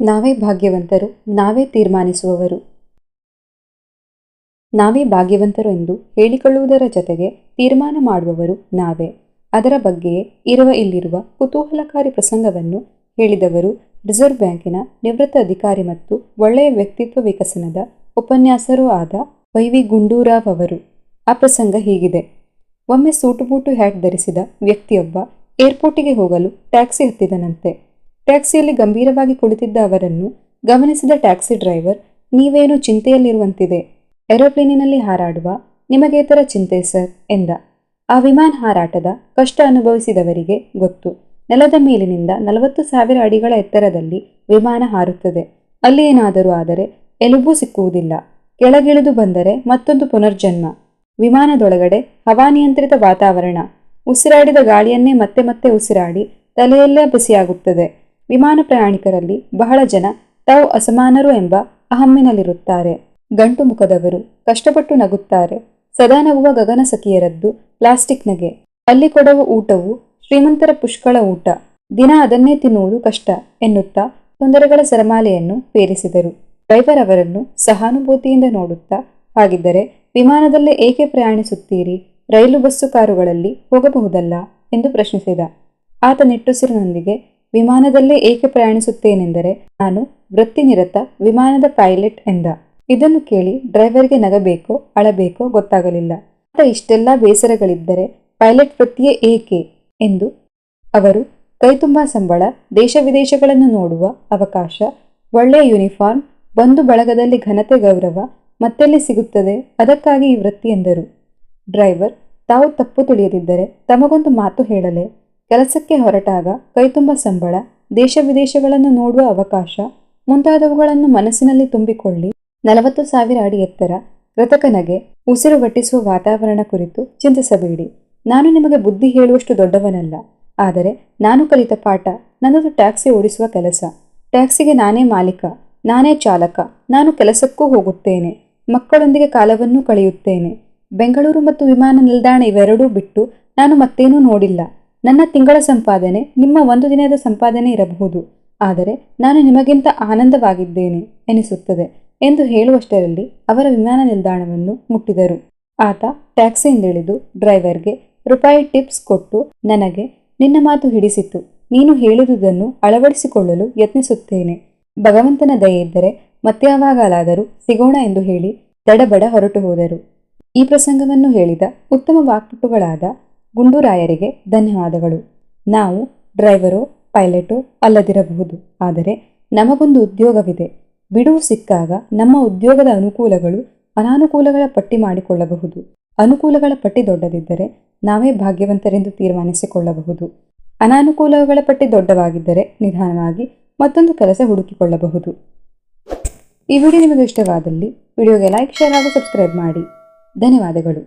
ನಾವೇ ಭಾಗ್ಯವಂತರು, ನಾವೇ ತೀರ್ಮಾನಿಸುವವರು. ನಾವೇ ಭಾಗ್ಯವಂತರು ಎಂದು ಹೇಳಿಕೊಳ್ಳುವುದರ ಜೊತೆಗೆ ತೀರ್ಮಾನ ಮಾಡುವವರು ನಾವೇ. ಅದರ ಬಗ್ಗೆಯೇ ಇರುವ ಇಲ್ಲಿರುವ ಕುತೂಹಲಕಾರಿ ಪ್ರಸಂಗವನ್ನು ಹೇಳಿದವರು ರಿಸರ್ವ್ ಬ್ಯಾಂಕಿನ ನಿವೃತ್ತ ಅಧಿಕಾರಿ ಮತ್ತು ಒಳ್ಳೆಯ ವ್ಯಕ್ತಿತ್ವ ವಿಕಸನದ ಉಪನ್ಯಾಸರೂ ಆದ ವೈ ವಿ ಗುಂಡೂರಾವ್ ಅವರು. ಆ ಪ್ರಸಂಗ ಹೀಗಿದೆ. ಒಮ್ಮೆ ಸೂಟುಬೂಟು ಹ್ಯಾಟ್ ಧರಿಸಿದ ವ್ಯಕ್ತಿಯೊಬ್ಬ ಏರ್ಪೋರ್ಟಿಗೆ ಹೋಗಲು ಟ್ಯಾಕ್ಸಿ ಹತ್ತಿದನಂತೆ. ಟ್ಯಾಕ್ಸಿಯಲ್ಲಿ ಗಂಭೀರವಾಗಿ ಕುಳಿತಿದ್ದ ಅವರನ್ನು ಗಮನಿಸಿದ ಟ್ಯಾಕ್ಸಿ ಡ್ರೈವರ್, ನೀವೇನು ಚಿಂತೆಯಲ್ಲಿರುವಂತಿದೆ? ಏರೋಪ್ಲೇನಿನಲ್ಲಿ ಹಾರಾಡುವ ನಿಮಗೇತರ ಚಿಂತೆ ಸರ್ ಎಂದ. ಆ ವಿಮಾನ ಹಾರಾಟದ ಕಷ್ಟ ಅನುಭವಿಸಿದವರಿಗೆ ಗೊತ್ತು. ನೆಲದ ಮೇಲಿನಿಂದ ನಲವತ್ತು ಸಾವಿರ ಅಡಿಗಳ ಎತ್ತರದಲ್ಲಿ ವಿಮಾನ ಹಾರುತ್ತದೆ. ಅಲ್ಲಿ ಏನಾದರೂ ಆದರೆ ಎಲುಬು ಸಿಕ್ಕುವುದಿಲ್ಲ. ಕೆಳಗಿಳಿದು ಬಂದರೆ ಮತ್ತೊಂದು ಪುನರ್ಜನ್ಮ. ವಿಮಾನದೊಳಗಡೆ ಹವಾನಿಯಂತ್ರಿತ ವಾತಾವರಣ. ಉಸಿರಾಡಿದ ಗಾಳಿಯನ್ನೇ ಮತ್ತೆ ಮತ್ತೆ ಉಸಿರಾಡಿ ತಲೆಯಲ್ಲೇ ಬಿಸಿಯಾಗುತ್ತದೆ. ವಿಮಾನ ಪ್ರಯಾಣಿಕರಲ್ಲಿ ಬಹಳ ಜನ ತಾವು ಅಸಮಾನರು ಎಂಬ ಅಹಮ್ಮಿನಲ್ಲಿರುತ್ತಾರೆ. ಗಂಟು ಮುಖದವರು ಕಷ್ಟಪಟ್ಟು ನಗುತ್ತಾರೆ. ಸದಾ ನಗುವ ಗಗನ ಸಖಿಯರದ್ದು ಪ್ಲಾಸ್ಟಿಕ್ ನಗೆ. ಅಲ್ಲಿ ಕೊಡುವ ಊಟವು ಶ್ರೀಮಂತರ ಪುಷ್ಕಳ ಊಟ. ದಿನ ಅದನ್ನೇ ತಿನ್ನುವುದು ಕಷ್ಟ ಎನ್ನುತ್ತಾ ತೊಂದರೆಗಳ ಸರಮಾಲೆಯನ್ನು ಪೇರಿಸಿದರು. ಡ್ರೈವರ್ ಅವರನ್ನು ಸಹಾನುಭೂತಿಯಿಂದ ನೋಡುತ್ತಾ, ಹಾಗಿದ್ದರೆ ವಿಮಾನದಲ್ಲೇ ಏಕೆ ಪ್ರಯಾಣಿಸುತ್ತೀರಿ? ರೈಲು ಬಸ್ಸು ಕಾರುಗಳಲ್ಲಿ ಹೋಗಬಹುದಲ್ಲ? ಎಂದು ಪ್ರಶ್ನಿಸಿದ. ಆತ ನಿಟ್ಟುಸಿರಿನೊಂದಿಗೆ ವಿಮಾನದಲ್ಲೇ ಏಕೆ ಪ್ರಯಾಣಿಸುತ್ತೇನೆಂದರೆ ನಾನು ವೃತ್ತಿನಿರತ ವಿಮಾನದ ಪೈಲಟ್ ಎಂದ. ಇದನ್ನು ಕೇಳಿ ಡ್ರೈವರ್ಗೆ ನಗಬೇಕೋ ಅಳಬೇಕೋ ಗೊತ್ತಾಗಲಿಲ್ಲ. ಆತ ಇಷ್ಟೆಲ್ಲ ಬೇಸರಗಳಿದ್ದರೆ ಪೈಲಟ್ ವೃತ್ತಿಯೇ ಏಕೆ? ಎಂದು ಅವರು ಕೈತುಂಬ ಸಂಬಳ, ದೇಶ ವಿದೇಶಗಳನ್ನು ನೋಡುವ ಅವಕಾಶ, ಒಳ್ಳೆಯ ಯೂನಿಫಾರ್ಮ್ ಬಂಧು ಬಳಗದಲ್ಲಿ ಘನತೆ ಗೌರವ ಮತ್ತೆಲ್ಲಿ ಸಿಗುತ್ತದೆ? ಅದಕ್ಕಾಗಿ ಈ ವೃತ್ತಿ ಎಂದರು. ಡ್ರೈವರ್, ತಾವು ತಪ್ಪು ತಿಳಿಯದಿದ್ದರೆ ತಮಗೊಂದು ಮಾತು ಹೇಳಲೆ. ಕೆಲಸಕ್ಕೆ ಹೊರಟಾಗ ಕೈತುಂಬ ಸಂಬಳ, ದೇಶ ವಿದೇಶಗಳನ್ನು ನೋಡುವ ಅವಕಾಶ, ಮುಂತಾದವುಗಳನ್ನು ಮನಸ್ಸಿನಲ್ಲಿ ತುಂಬಿಕೊಳ್ಳಿ. ನಲವತ್ತು ಸಾವಿರ ಅಡಿ ಎತ್ತರ ಕೃತಕನಗೆ ಉಸಿರು ಗಟ್ಟಿಸುವ ವಾತಾವರಣ ಕುರಿತು ಚಿಂತಿಸಬೇಡಿ. ನಾನು ನಿಮಗೆ ಬುದ್ಧಿ ಹೇಳುವಷ್ಟು ದೊಡ್ಡವನಲ್ಲ, ಆದರೆ ನಾನು ಕಲಿತ ಪಾಠ ನನ್ನದು ಟ್ಯಾಕ್ಸಿ ಓಡಿಸುವ ಕೆಲಸ. ಟ್ಯಾಕ್ಸಿಗೆ ನಾನೇ ಮಾಲೀಕ, ನಾನೇ ಚಾಲಕ, ನಾನು ಕೆಲಸಕ್ಕೂ ಹೋಗುತ್ತೇನೆ, ಮಕ್ಕಳೊಂದಿಗೆ ಕಾಲವನ್ನು ಕಳೆಯುತ್ತೇನೆ. ಬೆಂಗಳೂರು ಮತ್ತು ವಿಮಾನ ನಿಲ್ದಾಣ ಇವೆರಡೂ ಬಿಟ್ಟು ನಾನು ಮತ್ತೇನೂ ನೋಡಿಲ್ಲ. ನನ್ನ ತಿಂಗಳ ಸಂಪಾದನೆ ನಿಮ್ಮ ಒಂದು ದಿನದ ಸಂಪಾದನೆ ಇರಬಹುದು. ಆದರೆ ನಾನು ನಿಮಗಿಂತ ಆನಂದವಾಗಿದ್ದೇನೆ ಎನಿಸುತ್ತದೆ ಎಂದು ಹೇಳುವಷ್ಟರಲ್ಲಿ ಅವರ ವಿಮಾನ ನಿಲ್ದಾಣವನ್ನು ಮುಟ್ಟಿದರು. ಆತ ಟ್ಯಾಕ್ಸಿಯಿಂದಿಳಿದು ಡ್ರೈವರ್ಗೆ ರೂಪಾಯಿ ಟಿಪ್ಸ್ ಕೊಟ್ಟು ನನಗೆ ನಿನ್ನ ಮಾತು ಹಿಡಿಸಿತು. ನೀನು ಹೇಳಿದುದನ್ನು ಅಳವಡಿಸಿಕೊಳ್ಳಲು ಯತ್ನಿಸುತ್ತೇನೆ. ಭಗವಂತನ ದಯೆ ಇದ್ದರೆ ಮತ್ತೆ ಯಾವಾಗಲಾದರೂ ಸಿಗೋಣ ಎಂದು ಹೇಳಿ ದಡಬಡ ಹೊರಟು ಹೋದರು. ಈ ಪ್ರಸಂಗವನ್ನು ಹೇಳಿದ ಉತ್ತಮ ವಾಕ್ಪಟುಗಳಾದ ಗುಂಡೂರಾಯರಿಗೆ ಧನ್ಯವಾದಗಳು. ನಾವು ಡ್ರೈವರೋ, ಪೈಲಟೋ ಅಲ್ಲದಿರಬಹುದು. ಆದರೆ ನಮಗೊಂದು ಉದ್ಯೋಗವಿದೆ. ಬಿಡುವು ಸಿಕ್ಕಾಗ ನಮ್ಮ ಉದ್ಯೋಗದ ಅನುಕೂಲಗಳು ಅನಾನುಕೂಲಗಳ ಪಟ್ಟಿ ಮಾಡಿಕೊಳ್ಳಬಹುದು. ಅನುಕೂಲಗಳ ಪಟ್ಟಿ ದೊಡ್ಡದಿದ್ದರೆ ನಾವೇ ಭಾಗ್ಯವಂತರೆಂದು ತೀರ್ಮಾನಿಸಿಕೊಳ್ಳಬಹುದು. ಅನಾನುಕೂಲಗಳ ಪಟ್ಟಿ ದೊಡ್ಡವಾಗಿದ್ದರೆ ನಿಧಾನವಾಗಿ ಮತ್ತೊಂದು ಕೆಲಸ ಹುಡುಕಿಕೊಳ್ಳಬಹುದು. ಈ ವಿಡಿಯೋ ನಿಮಗೆ ಇಷ್ಟವಾದಲ್ಲಿ ವಿಡಿಯೋಗೆ ಲೈಕ್, ಶೇರ್ ಹಾಗೂ ಸಬ್ಸ್ಕ್ರೈಬ್ ಮಾಡಿ. ಧನ್ಯವಾದಗಳು.